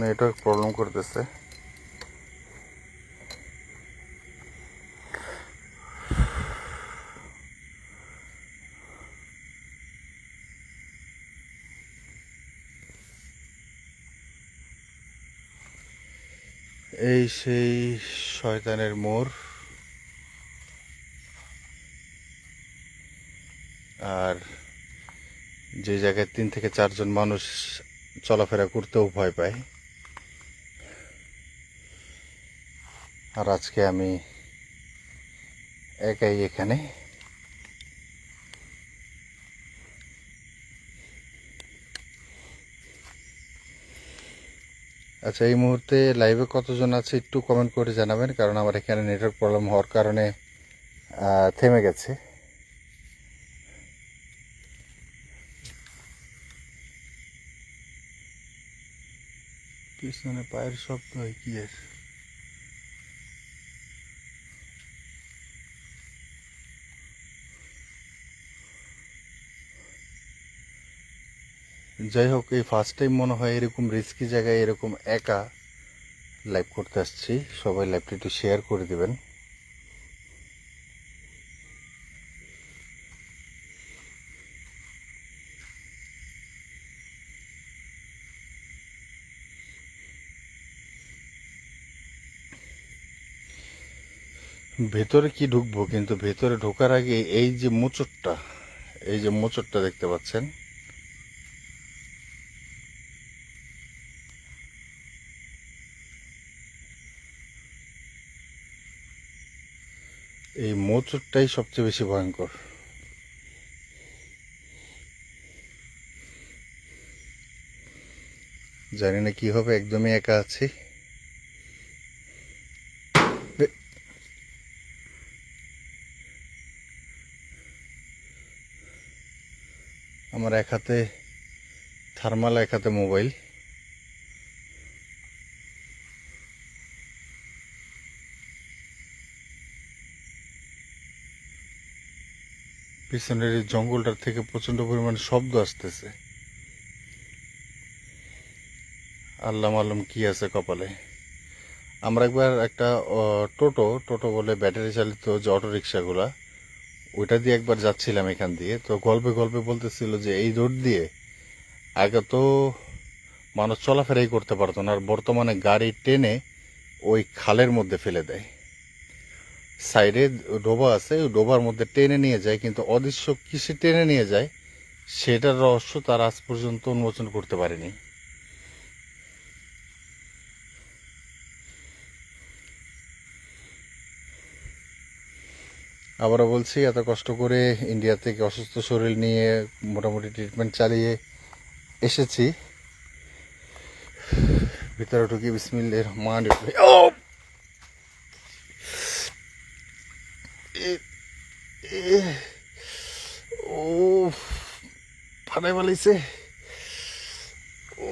Network problem করতেছে। এই সেই শয়তানের মোড়। আর যে জায়গায় তিন থেকে চারজন মানুষ চলাফেরা করতেও ভয় পায়। আর আজকে আমি একাই এখানে। আচ্ছা এই মুহূর্তে লাইভে কতজন আছে একটু কমেন্ট করে জানাবেন, কারণ আমার এখানে নেটওয়ার্ক প্রবলেম হওয়ার কারণে থেমে গেছে। পিছনে পায়ের শব্দ হয় কি এর যাই হোক, এই ফার্স্ট টাইম মনে হয় এরকম রিস্কি জায়গায় এরকম একা লাইভ করতে আসছি। সবাই লাইভটা একটু শেয়ার করে দিবেন। ভেতরে কি ঢুকবো? কিন্তু ভেতরে ঢোকার আগে এই যে মোচরটা এই যে মোচরটা দেখতে পাচ্ছেন। এই মোচরটাই সবচেয়ে বেশি ভয়ঙ্কর। জানি না কি হবে, একদমই একা আছি। আমার এক হাতে, থার্মাল, এক হাতে মোবাইল। পিছনের এই জঙ্গলটার থেকে প্রচণ্ড পরিমাণে শব্দ আসতেছে। আল্লাহ মালুম কি আছে কপালে। আমরা একবার একটা টোটো টোটো বলে ব্যাটারি চালিত যে অটো রিক্সাগুলা ওইটা দিয়ে একবার যাচ্ছিলাম এখান দিয়ে। তো গল্পে গল্পে বলতেছিল যে এই রোড দিয়ে আগে তো মানুষ চলাফেরাই করতে পারতো না, আর বর্তমানে গাড়ি টেনে ওই খালের মধ্যে ফেলে দেয়। সাইডে ডোবা আছে, ওই ডোবার মধ্যে টেনে নিয়ে যায়, কিন্তু অদৃশ্য কিসে টেনে নিয়ে যায়, সেটার রহস্য তার আজ পর্যন্ত উন্মোচন করতে পারেনি। আবারও বলছি, এত কষ্ট করে ইন্ডিয়া থেকে অসুস্থ শরীর নিয়ে মোটামুটি ট্রিটমেন্ট চালিয়ে এসেছি। ভিতরে ঢুকি বিসমিল্লাহির রহমানির ও ফাটাই পালাইছে ও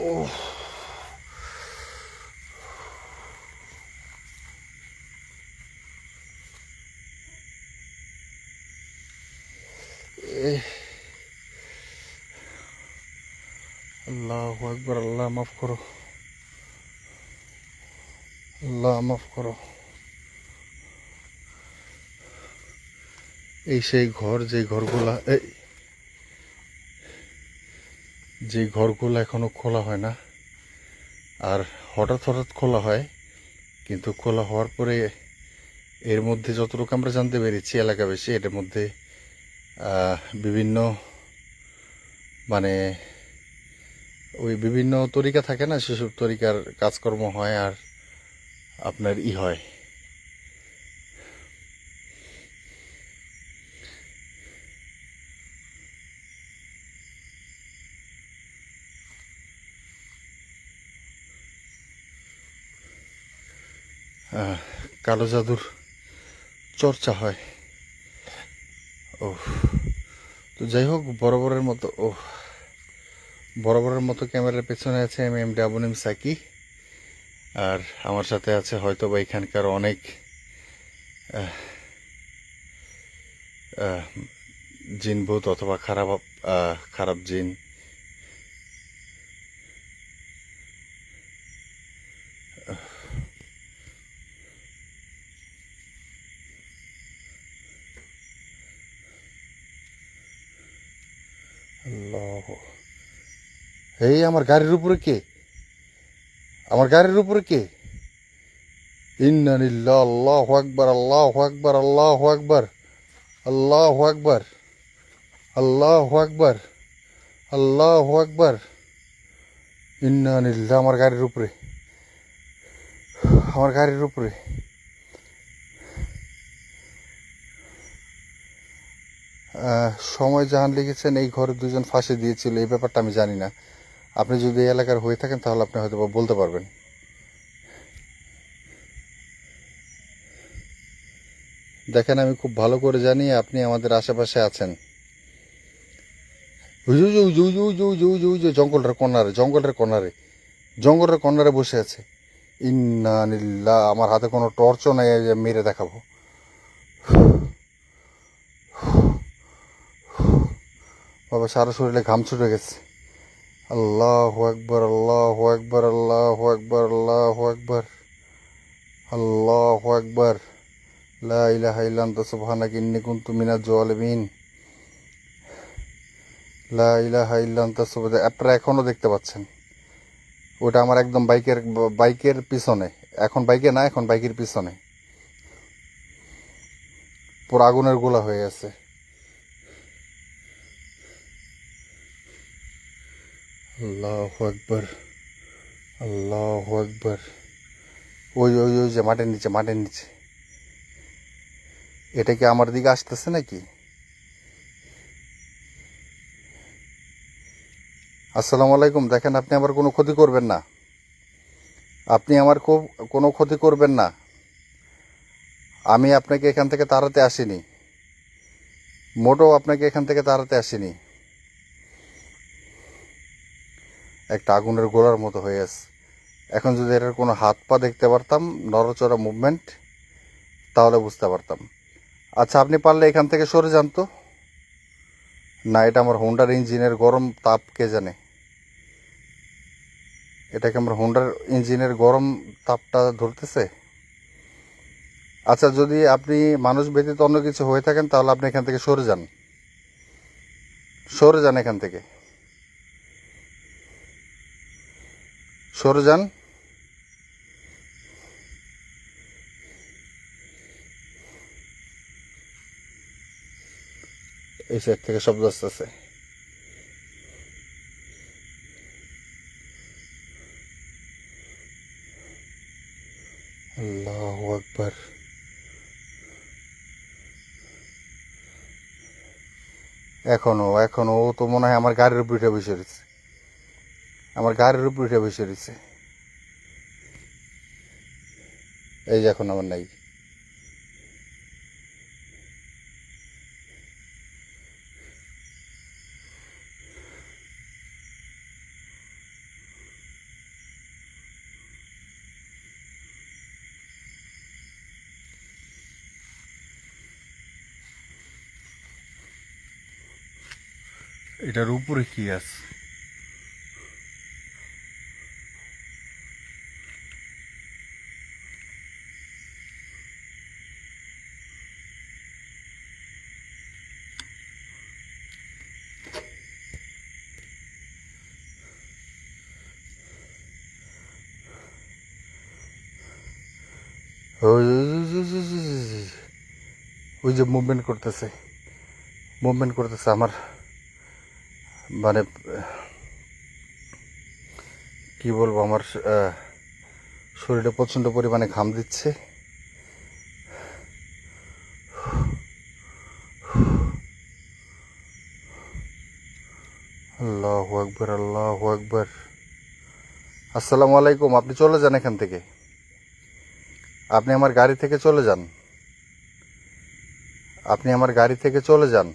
আল্লাহ একবার আল্লাহ মাফ করো আল্লাহ মাফ করো এই সেই ঘর, যে ঘরগুলা, এই, যে ঘরগুলো এখনও খোলা হয় না। আর হঠাৎ হঠাৎ খোলা হয়, কিন্তু খোলা হওয়ার পরে এর মধ্যে যতটুকু আমরা জানতে পেরেছি এলাকা বেশি এটার মধ্যে বিভিন্ন মানে ওই বিভিন্ন তরিকা থাকে না, সেসব তরিকার কাজকর্ম হয় আর আপনার ই হয়। কালো জাদুর চর্চা হয়। ও তো যাই হোক বরাবরের মতো ও বরাবরের মতো ক্যামেরার পেছনে আছে এম এম ডাবুনিম সাকি। আর আমার সাথে আছে হয়তো বা এখানকার অনেক আহ, আহ, জিন ভূত অথবা খারাপ খারাপ জিন। আল্লাহ এই আমার গাড়ির উপরে কে? আমার গাড়ির উপরে কে? ইন্নানিল্লাহ আল্লাহ আকবার আল্লাহ আকবার আল্লাহ আকবার আল্লাহ আকবার আল্লাহ আকবার আল্লাহ আকবার। ইন্নানিল্লাহ আমার গাড়ির উপরে, আমার গাড়ির উপরে। সময় জাহান লিখেছেন, এই ঘরে দুজন ফাঁসি দিয়েছিল, এই ব্যাপারটা আমি জানি না। আপনি যদি এই এলাকার হয়ে থাকেন, তাহলে আপনি হয়তো বলতে পারবেন। দেখেন, আমি খুব ভালো করে জানি আপনি আমাদের আশেপাশে আছেন। জঙ্গলের কর্নারে জঙ্গলের কর্নারে জঙ্গলের কর্নারে বসে আছে। ইন্না আমার হাতে কোনো টর্চও নাই মেরে দেখাবো। বাবা, সারা শরীরে ঘাম ছুটে গেছে। আল্লাহ একবার আল্লাহ একবার আল্লাহ একবার আল্লাহ একবার আল্লাহ একবার লা ইলাহা ইল্লা আনতা সুবহানাকা, ইন্নী কুনতু মিনাজ জালিমিন। লা ইলাহা ইল্লা আনতা সুবহানাকা, আপনারা এখনও দেখতে পাচ্ছেন। ওটা আমার একদম বাইকের বাইকের পিছনে। এখন বাইকে না, এখন বাইকের পিছনে। পুরো আগুনের গোলা হয়ে আছে আল্লাহ আকবর আল্লাহ আকবর। ওই ওই ওই যে মাটির নিচে মাটির নিচে। এটা কি আমার দিকে আসতেছে নাকি? আসসালামু আলাইকুম, দেখেন আপনি আমার কোনো ক্ষতি করবেন না। আপনি আমার খুব, কোনো ক্ষতি করবেন না। আমি আপনাকে এখান থেকে তাড়াতে আসিনি। মোটেও আপনাকে এখান থেকে তাড়াতে আসিনি। একটা আগুনের গোলার মতো হয়ে আছে। এখন যদি এটার কোনো হাত পা দেখতে পারতাম, নড়চড়া মুভমেন্ট তাহলে বুঝতে পারতাম। আচ্ছা আপনি পারলে এখান থেকে সরে যান তো। না, এটা আমার হোন্ডার ইঞ্জিনের গরম তাপ কে জানে? এটাকে আমার হোন্ডার ইঞ্জিনের গরম তাপটা ধরতেছে। আচ্ছা যদি আপনি মানুষ ব্যতীত অন্য কিছু হয়ে থাকেন, তাহলে আপনি এখান থেকে সরে যান। সরে যান এখান থেকে। সরে যান। এই সাইড থেকে শব্দ আসতেছে। আল্লাহ এখনও এখনও ও তো মনে হয় আমার গাড়ির উঠে বসে রয়েছে। আমার গাড়ির উপর উঠে বসে রয়েছে। এই যে এখন আমার নাই এটার উপরে কি আছে? ওই যে মুভমেন্ট করতেছে মুভমেন্ট করতেছে আমার মানে কি বলব, আমার শরীরে প্রচণ্ড পরিমাণে ঘাম দিচ্ছে। আল্লাহ আকবর আল্লাহ আকবর। আসসালামু আলাইকুম, আপনি চলে যান এখান থেকে। আপনি আমার গাড়ি থেকে চলে যান। আপনি আমার গাড়ি থেকে চলে যান।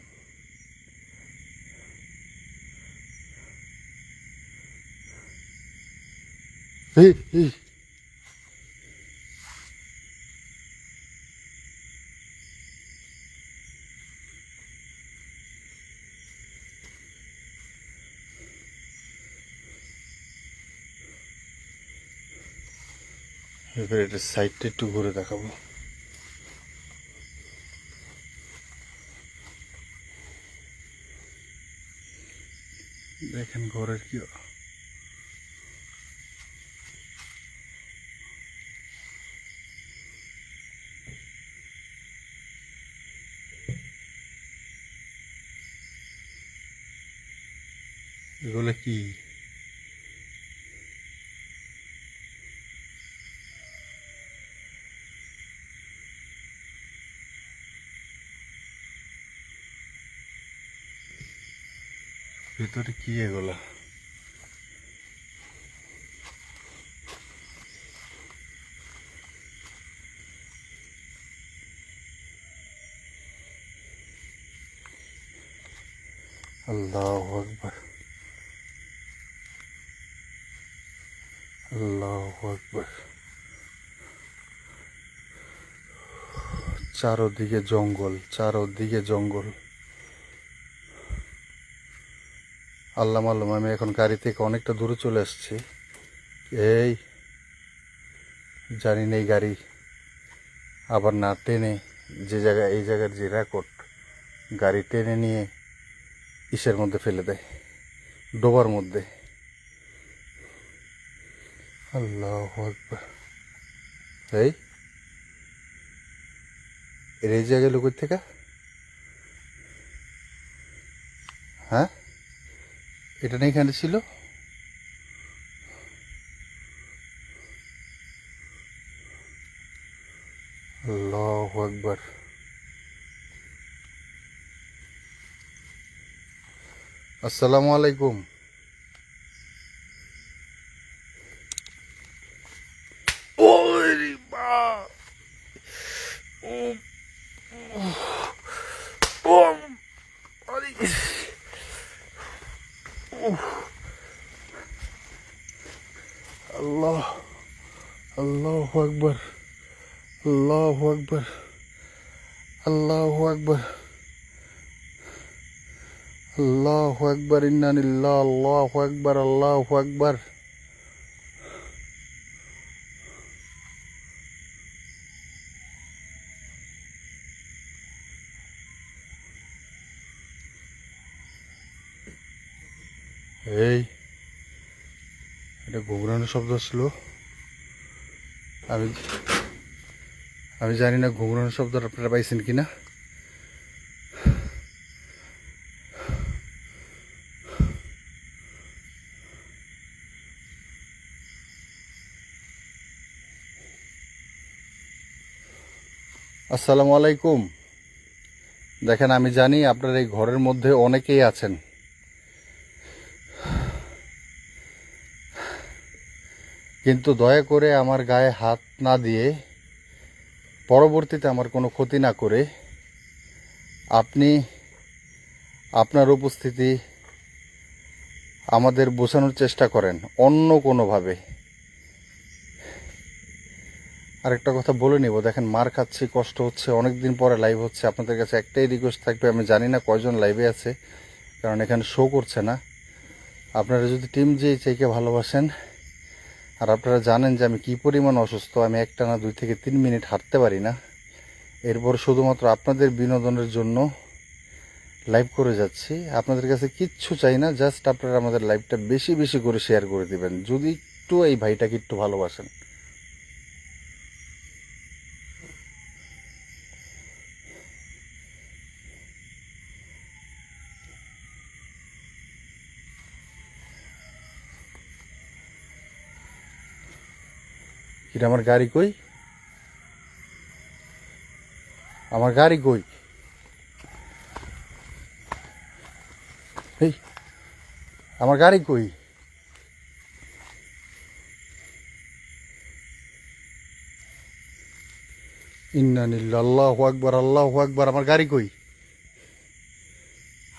এই, এবার এটা সাইডটা একটু ঘুরে দেখাবো। দেখেন ঘরের কি ভিতরে কি এগুলা? আল্লাহ আকবার। আল্লাহ আকবার। চারোদিকে জঙ্গল চারোদিকে জঙ্গল। আল্লাহ মাল্লাম আমি এখন গাড়ি থেকে অনেকটা দূরে চলে আসছি। এই, জানি না এই গাড়ি আবার না টেনে যে জায়গায় এই জায়গার যে রেকর্ড গাড়ি টেনে নিয়ে ইসের মধ্যে ফেলে দেয়, ডোবার মধ্যে। আল্লাহ এই এই জায়গায় লোকের থেকে হ্যাঁ? এটা না এখানে ছিল। আকবার। আসসালামু আলাইকুম ওরে বা ও ও আরে আল্লাহ আল্লাহ আকবর আল্লাহ আকবর আল্লাহ আকবর আল্লাহ আকবর ইন্নানিল্লাহ আল্লাহ আকবর আল্লাহ আকবর এই, এটা ঘুঘরানোর শব্দ ছিল। আমি আমি জানি না ঘুঘরানোর শব্দ আপনারা পাইছেন কিনা। আসসালামু আলাইকুম। দেখেন, আমি জানি আপনার এই ঘরের মধ্যে অনেকেই আছেন। কিন্তু দয়া করে আমার গায়ে হাত না দিয়ে পরবর্তীতে আমার কোনো ক্ষতি না করে আপনি আপনার উপস্থিতি আমাদের বোঝানোর চেষ্টা করেন অন্য কোনোভাবে। আরেকটা কথা বলে নিব। দেখেন, মার খাচ্ছি, কষ্ট হচ্ছে অনেক দিন পরে লাইভ হচ্ছে। আপনাদের কাছে একটাই রিকোয়েস্ট থাকবে, আমি জানি না কয়জন লাইভে আছে, কারণ এখানে শো করছে না। আপনারা যদি টিম যে চাইকে ভালোবাসেন, আর আপনারা জানেন যে আমি কি পরিমাণ অসুস্থ, আমি একটা না দুই থেকে তিন মিনিট হাঁটতে পারি না, এরপর শুধুমাত্র আপনাদের বিনোদনের জন্য লাইভ করে যাচ্ছি। আপনাদের কাছে কিচ্ছু চাই না জাস্ট আপনারা আমাদের লাইভটা বেশি বেশি করে শেয়ার করে দিবেন। যদি একটু এই ভাইটাকে একটু ভালোবাসেন। কিরে আমার গাড়ি কই? আমার গাড়ি কই? আমার গাড়ি কই? ইন্নানিল্লা আকবার, আল্লাহ আকবার, আমার গাড়ি কই?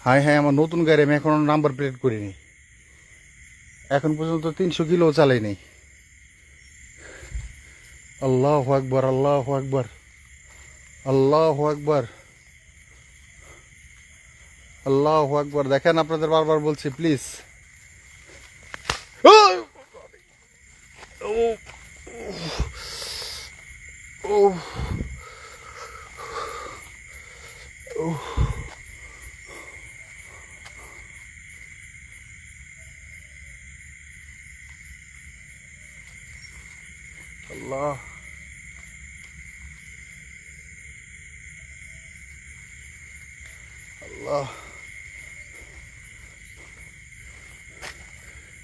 হায় হায় আমার নতুন গাড়ি আমি এখনও নাম্বার প্লেট করিনি। এখন পর্যন্ত তিনশো কিলো চালাইনি। আল্লাহ আকবর আল্লাহ আকবর আল্লাহ আকবর আল্লাহ আকবর। দেখেন আপনাদের বারবার বলছি প্লিজ আল্লাহ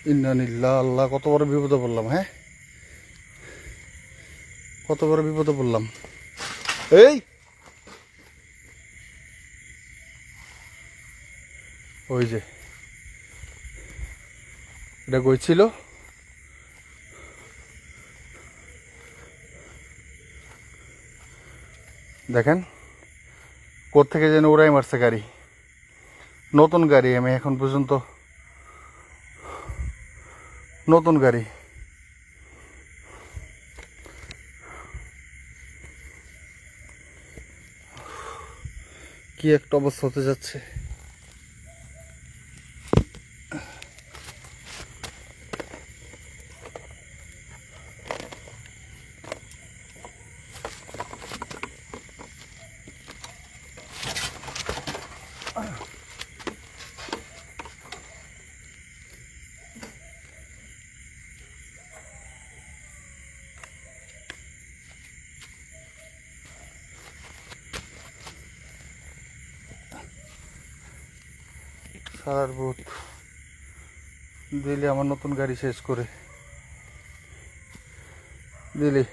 ইন্নানিল্লাহ আল্লাহ, কত বড় বিপদে পড়লাম হ্যাঁ? কত বড় বিপদে পড়লাম। এই! ওই যে। এটা কই ছিল? দেখেন, কোত্থেকে যেন উড়াই মারছে গাড়ি। নতুন গাড়ি আমি এখন পর্যন্ত নতুন গাড়ি। কি একটা অবস্থা হতে যাচ্ছে। সারার ভূত। দিলি আমার নতুন গাড়ি শেষ করে। দিলি।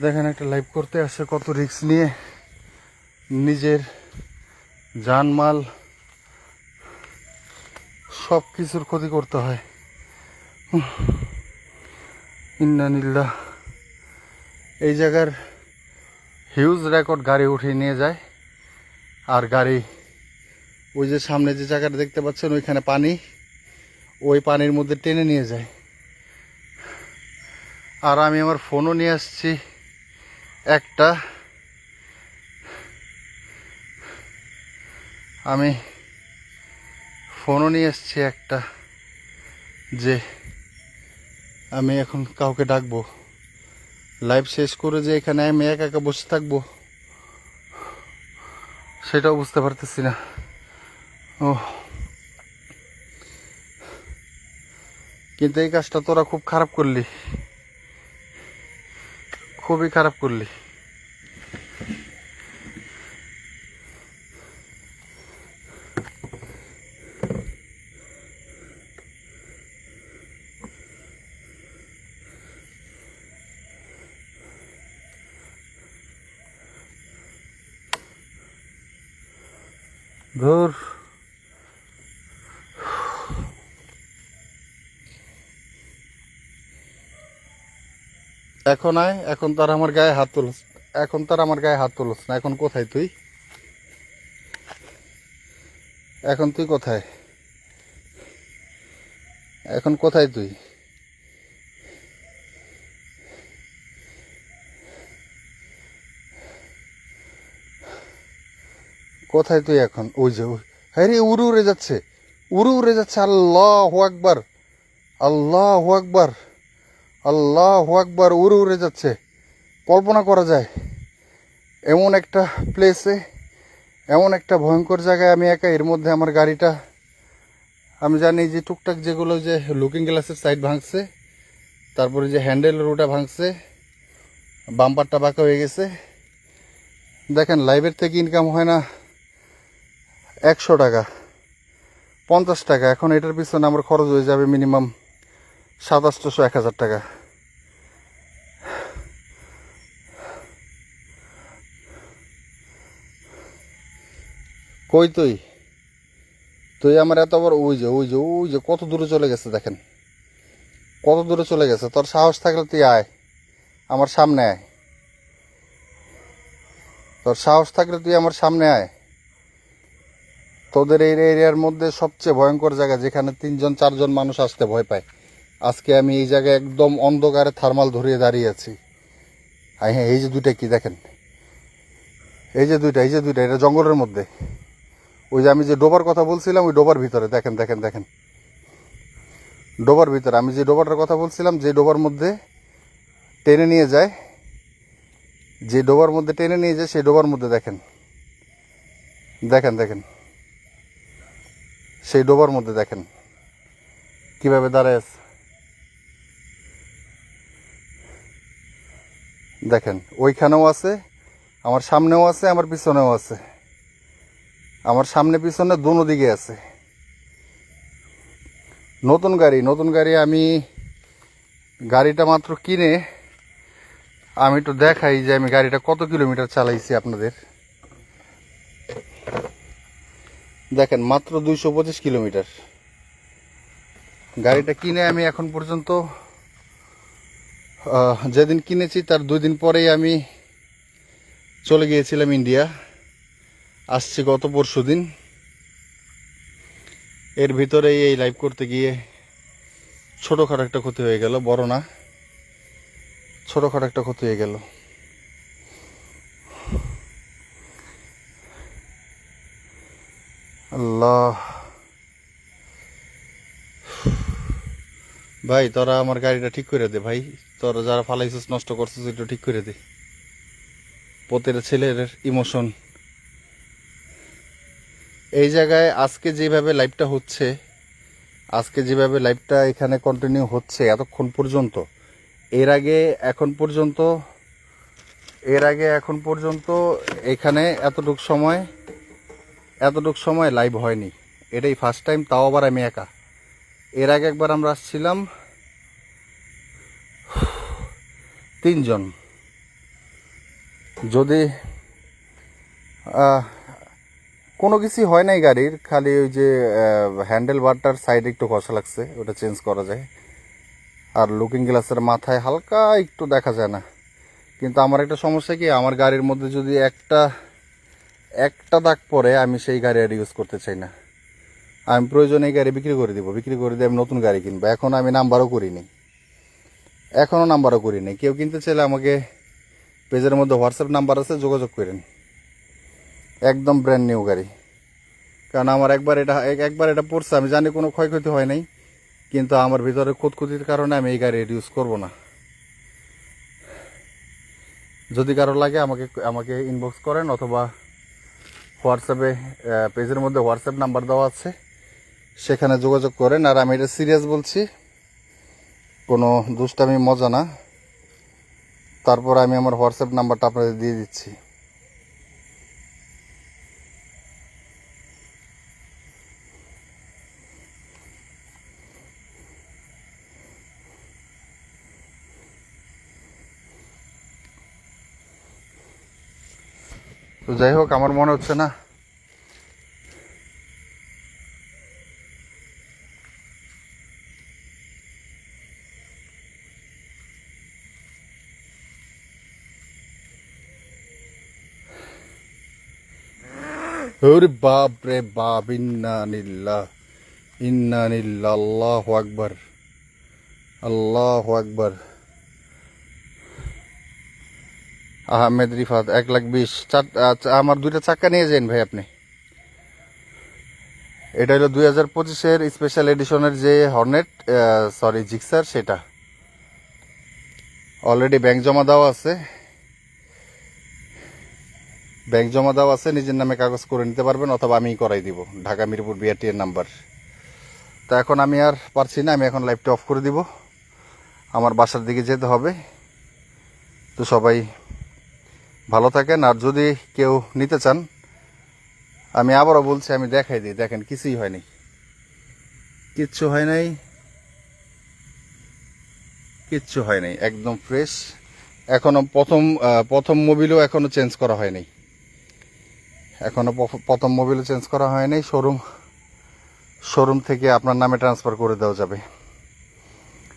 দেখেন একটা লাইভ করতে আসে কত রিস্ক নিয়ে নিজের জানমাল সব কিছুর ক্ষতি করতে হয়। ইন্নানিল্লাহ। এই জায়গার হিউজ রেকর্ড গাড়ি উঠিয়ে নিয়ে যায়। আর গাড়ি, ওই যে সামনে যে জায়গাটা দেখতে পাচ্ছেন, ওইখানে পানি, ওই পানির মধ্যে টেনে নিয়ে যায়। আর আমি আমার ফোনও নিয়ে আসছি। একটা আমি ফোনও নিয়ে এসছি একটা যে আমি এখন কাউকে ডাকবো। লাইভ শেষ করে যে এখানে আমি একা একা বসে থাকব, সেটাও বুঝতে পারতেছি না। ও। কিন্তু এই কাজটা তোরা খুব খারাপ করলি। খুবই খারাপ করলি। ধর এখন আয়, এখন তার আমার গায়ে হাত তুলস, এখন তার আমার গায়ে হাত তুলস না, এখন কোথায় তুই? এখন তুই কোথায়? এখন কোথায় তুই? কোথায় তুই এখন? ওই যে হ্যাঁ রে, উড়ে উড়ে যাচ্ছে। উড়ে উড়ে যাচ্ছে, আল্লাহ আকবার। আল্লাহ আকবার। আল্লাহ আকবার, উড়ে উড়ে যাচ্ছে। কল্পনা করা যায়, এমন একটা প্লেসে এমন একটা ভয়ঙ্কর জায়গায় আমি একা, এর মধ্যে আমার গাড়িটা, আমি জানি যে টুকটাক যেগুলো যে লুকিং গ্লাসের সাইড ভাঙছে, তারপরে যে হ্যান্ডেল রোটা ভাঙছে বাম্পারটা বাঁকা হয়ে গেছে। দেখেন লাইভের থেকে ইনকাম হয় না। একশো টাকা। পঞ্চাশ টাকা। এখন এটার পিছনে আমার খরচ হয়ে যাবে মিনিমাম সাতাশশো এক হাজার টাকা। কই তুই? তুই আমার এত বড় ওই যে ওই যে ওই যে, কত দূরে চলে গেছে দেখেন। কত দূরে চলে গেছে? তোর সাহস থাকলে তুই আয়। আমার সামনে আয়। তোর সাহস থাকলে তুই আমার সামনে আয়। তোদের এই এরিয়ার মধ্যে সবচেয়ে ভয়ঙ্কর জায়গা, যেখানে তিনজন, চারজন মানুষ আসতে ভয় পায়। আজকে আমি এই জায়গায় একদম অন্ধকারে থার্মাল ধরিয়ে দাঁড়িয়ে আছি। আর হ্যাঁ এই যে দুইটা কি দেখেন? এই যে দুইটা, এই যে দুইটা, এটা জঙ্গলের মধ্যে। ওই যে আমি যে ডোবার কথা বলছিলাম, ওই ডোবার ভিতরে, দেখেন দেখেন দেখেন। ডোবার ভিতরে, আমি যে ডোবাটার কথা বলছিলাম, যে ডোবার মধ্যে টেনে নিয়ে যায়, যে ডোবার মধ্যে টেনে নিয়ে যায় সেই ডোবার মধ্যে দেখেন। দেখেন দেখেন। সেই ডোবার মধ্যে দেখেন। কীভাবে দাঁড়ায় আছে। দেখেন, ওইখানেও আছে, আমার সামনেও আছে, আমার পিছনেও আছে। আমার সামনে পিছনে দোনো দিকে আছে। নতুন গাড়ি নতুন গাড়ি আমি গাড়িটা মাত্র কিনে আমি একটু দেখাই যে আমি গাড়িটা কত কিলোমিটার চালাইছি আপনাদের। দেখেন, মাত্র দুইশো পঁচিশ কিলোমিটার। গাড়িটা কিনে আমি এখন পর্যন্ত যেদিন কিনেছি তার দুই দিন পরেই আমি চলে গিয়েছিলাম ইন্ডিয়া। আসছি গত পরশু দিন। এর ভিতরেই এই লাইভ করতে গিয়ে ছোটোখাটো একটা ক্ষতি হয়ে গেল, বড় না, ছোটোখাটো একটা ক্ষতি হয়ে গেল। আল্লাহ। ভাই, তোরা আমার গাড়িটা ঠিক করে দে ভাই। তোরা যারা ফালাইছিস, নষ্ট করছিস একটু ঠিক করে দে। প্রতিটা ছেলের ইমোশন এই জায়গায় আজকে যেভাবে লাইভটা হচ্ছে, আজকে যেভাবে লাইভটা এখানে কন্টিনিউ হচ্ছে, এতক্ষণ পর্যন্ত, এর আগে এখন পর্যন্ত, এর আগে এখন পর্যন্ত, এখানে এতটুক সময় এতটুক সময় লাইভ হয়নি। এটাই ফার্স্ট টাইম তাও আবার আমি একা। এর আগে একবার আমরা আসছিলাম, তিনজন। যদি কোনো কিছুই হয় নাই গাড়ির, খালি ওই যে হ্যান্ডেল বারটার সাইডে একটু কষা লাগছে, ওটা চেঞ্জ করা যায়। আর লুকিং গ্লাসের মাথায় হালকা একটু দেখা যায় না। কিন্তু আমার একটা সমস্যা কি, আমার গাড়ির মধ্যে যদি একটা একটা দাগ পরে আমি সেই গাড়ি আর ইউজ করতে চাই না। আমি প্রয়োজনে এই গাড়ি বিক্রি করে দিব, বিক্রি করে দিয়ে আমি নতুন গাড়ি কিনবো। এখন আমি নাম্বারও করিনি। এখনও নাম্বারও করিনি। কেউ কিনতে চাইলে আমাকে পেজের মধ্যে হোয়াটসঅ্যাপ নাম্বার আছে, যোগাযোগ করেন। একদম ব্র্যান্ড নিউ গাড়ি। কারণ আমার একবার এটা এক- একবার এটা পড়ছে, আমি জানি কোনো ক্ষয়ক্ষতি হয় নাই, কিন্তু আমার ভিতরে খুঁতখুতির কারণে আমি এই গাড়ি ইউজ করব না। যদি কারও লাগে আমাকে আমাকে ইনবক্স করেন অথবা হোয়াটসঅ্যাপে পেজের মধ্যে হোয়াটসঅ্যাপ নাম্বার দেওয়া আছে। সেখানে যোগাযোগ করেন। আর আমি এটা সিরিয়াস বলছি, কোনো দুষ্টামি, মজা না। তারপর আমি আমার হোয়াটসঅ্যাপ নাম্বারটা আপনাদের দিয়ে দিচ্ছি। যাই হোক, আমার মনে হচ্ছে না। ওরে বাপ রে বাপ, ইন্না নিল্লাহ ইন্না নিল্লাহ, আল্লাহু আকবার আল্লাহু আকবার। আহমেদ রিফাত এক লাখ বিশ। আচ্ছা, আমার দুইটা চাক্কা নিয়ে যান ভাই আপনি। এটা হলো দুই হাজার পঁচিশের স্পেশাল এডিশনের যে হর্নেট সরি জিক্সার সেটা। অলরেডি ব্যাংক জমা দেওয়া আছে। ব্যাংক জমা দেওয়া আছে নিজের নামে কাগজ করে নিতে পারবেন অথবা আমিই করাই দিব। ঢাকা মিরপুর বিআরটি এর নাম্বার তো এখন আমি আর পারছি না আমি এখন লাইভটা অফ করে দিব। আমার বাসার দিকে যেতে হবে। তো সবাই ভালো থাকেন, আর যদি কেউ নিতে চান, আমি আবারও বলছি, আমি দেখাই দিই। দেখেন, কিছুই হয়নি। কিচ্ছু হয় নাই। কিচ্ছু হয় নাই। একদম ফ্রেশ। এখনও প্রথম প্রথম মোবিলও এখনও চেঞ্জ করা হয়নি। এখনও প- প্রথম মোবিলও চেঞ্জ করা হয়নি। শোরুম শোরুম থেকে আপনার নামে ট্রান্সফার করে দেওয়া যাবে।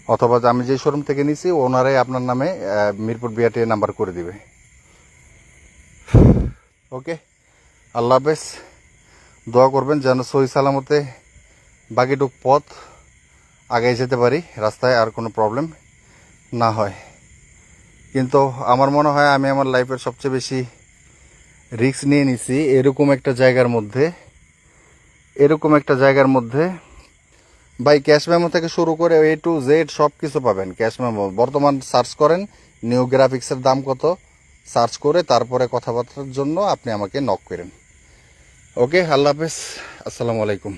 অথবা আমি যে শোরুম থেকে নিছি, ওনারাই আপনার নামে মিরপুর বিআরটি নাম্বার করে দিবে। ওকে আল্লাহ হাফেজ, দোয়া করবেন যেন সহি সালামতে বাকিটুক পথ আগে যেতে পারি, রাস্তায় আর কোনো প্রবলেম না হয়। কিন্তু আমার মনে হয় আমি আমার লাইফের সবচেয়ে বেশি রিস্ক নিয়ে নিছি এরকম একটা জায়গার মধ্যে, এরকম একটা জায়গার মধ্যে। ভাই ক্যাশ মেমো থেকে শুরু করে এ টু জেড সব কিছু পাবেন। ক্যাশ মেমো বর্তমান সার্চ করেন নিউ গ্রাফিক্সের দাম কত? সার্চ করে তারপরে কথাবার্তার জন্য আপনি আমাকে নক করেন। ওকে আল্লাহ হাফেজ আসসালামু আলাইকুম।